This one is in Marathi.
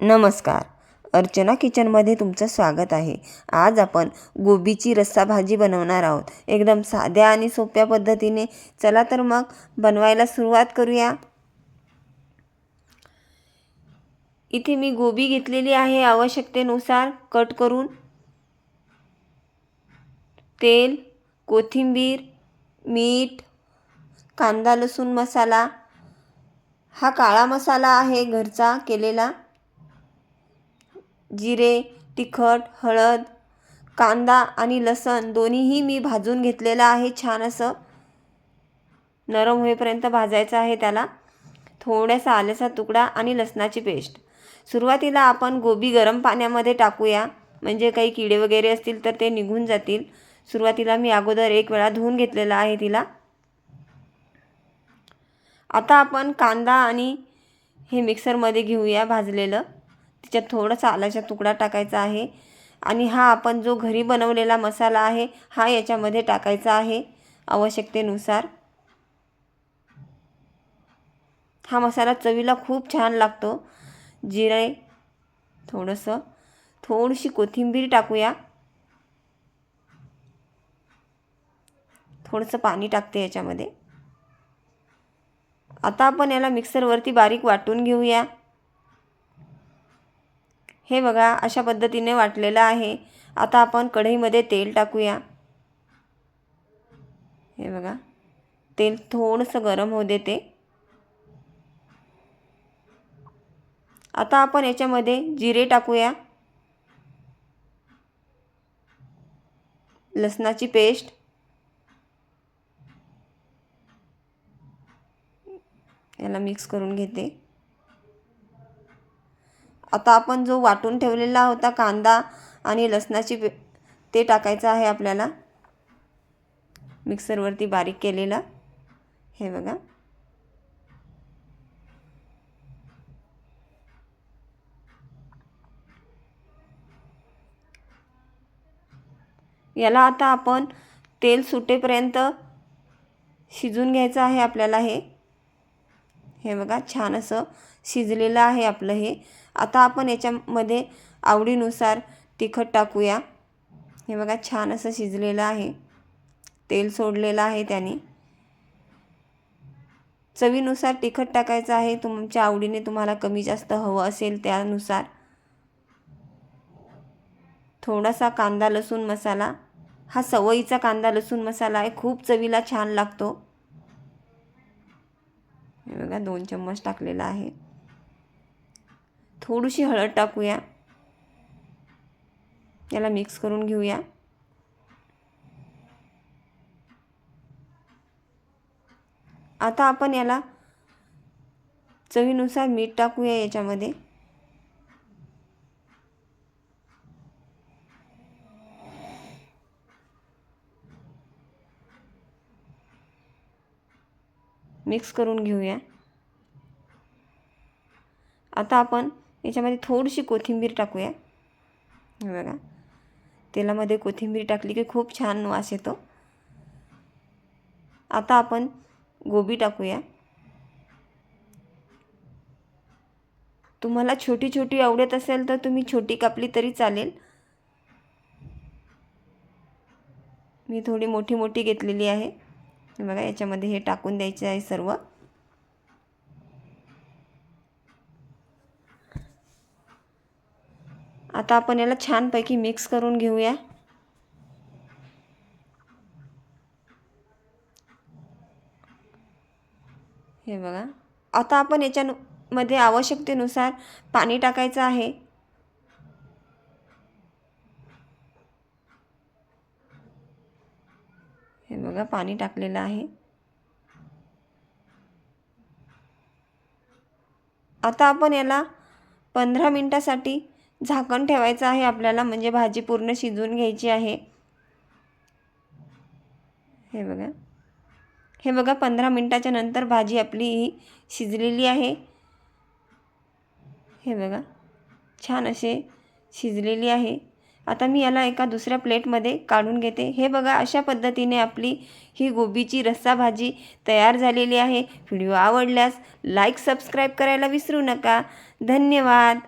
नमस्कार. अर्चना किचनमध्ये तुमचं स्वागत आहे. आज आपण गोबीची रस्सा भाजी बनवणार आहोत. एकदम साध्या आणि सोप्या पद्धतीने. चला तर मग बनवायला सुरुवात करूया. इथे मी गोबी घेतलेली आहे आवश्यकतेनुसार. कट करून तेल कोथिंबीर मीठ कांदा लसूण मसाला. हा काळा मसाला आहे घरचा केलेला. जिरे तिखट हळद कांदा आणि लसण दोन्हीही मी भाजून घेतलेलं आहे. छान असं नरम होईपर्यंत भाजायचं आहे त्याला. थोड्यासा आल्याचा तुकडा आणि लसणाची पेस्ट. सुरुवातीला आपण गोबी गरम पाण्यामध्ये टाकूया. म्हणजे काही किडे वगैरे असतील तर ते निघून जातील. सुरुवातीला मी अगोदर एक वेळा धुवून घेतलेला आहे तिला. आता आपण कांदा आणि हे मिक्सरमध्ये घेऊया भाजलेलं. त्याच्यात थोडंसं आलाचा तुकडा टाकायचा आहे. आणि हा आपण जो घरी बनवलेला मसाला आहे हा याच्यामध्ये टाकायचा आहे आवश्यकतेनुसार. हा मसाला चवीला खूप छान लागतो. जिरे थोडंसं थोडीशी कोथिंबीर टाकूया. थोडंसं पाणी टाकते याच्यामध्ये. आता आपण याला मिक्सरवरती बारीक वाटून घेऊया. हे बघा अशा पद्धतीने वाटलेलं आहे. आता आपण कढईमध्ये तेल टाकूया. हे बघा तेल थोडंसं गरम होऊ देते. आता आपण याच्यामध्ये जिरे टाकूया. लसणाची पेस्ट. याला मिक्स करून घेते. आता आपण जो वाटून ठेवलेला होता कांदा आणि लसणाची पे ते टाकायचं आहे आपल्याला. मिक्सरवरती बारीक केलेला. हे बघा. याला आता आपण तेल सुटेपर्यंत शिजून घ्यायचं आहे आपल्याला हे. हे बघा छान असं शिजलेलं आहे आपलं हे. आता आपण याच्यामध्ये आवडीनुसार तिखट टाकूया. हे बघा छान असं शिजलेलं आहे. तेल सोडलेलं आहे त्याने. चवीनुसार तिखट टाकायचं आहे. तुमच्या आवडीने तुम्हाला कमी जास्त हवं असेल त्यानुसार. थोडासा कांदा लसूण मसाला. हा सवयीचा कांदा लसूण मसाला आहे. खूप चवीला छान लागतो. हे बघा दोन चम्मच टाकलेला आहे. थोडीशी हळद टाकूया. याला मिक्स करून घेऊया. आता आपण याला चवीनुसार मीठ टाकूया याच्यामध्ये. मिक्स करून घेऊया. आता आपण याच्यामध्ये थोडीशी कोथिंबीर टाकूया. हे बघा. तेलामध्ये कोथिंबीर टाकली की खूप छान वास येतो. आता आपण गोबी टाकूया. तुम्हाला छोटी छोटी आवडत असेल तर तुम्ही छोटी कापली तरी चालेल. मी थोडी मोठी मोठी घेतलेली आहे. बघा याच्यामध्ये हे टाकून द्यायचे आहे सर्व. आता आपण याला छानपैकी मिक्स करून घेऊया. हे बघा. आता आपण याच्यामध्ये आवश्यकतेनुसार पाणी टाकायचं आहे. हे बघा पाणी टाकलेलं आहे. आता आपण याला पंधरा मिनटासाठी झाकण ठेवायचं आहे आपल्याला म्हणजे भाजी पूर्ण शिजवून घ्यायची आहे. हे बघा. हे बघा पंधरा मिनटाच्या नंतर भाजी आपली ही शिजलेली आहे. हे बघा छान असे शिजलेली आहे. आता मी याला एका दुसऱ्या प्लेटमध्ये काढून घेते. हे बघा अशा पद्धतीने आपली ही गोबीची रस्सा भाजी तयार झालेली आहे. व्हिडिओ आवडल्यास लाईक सबस्क्राईब करायला विसरू नका. धन्यवाद.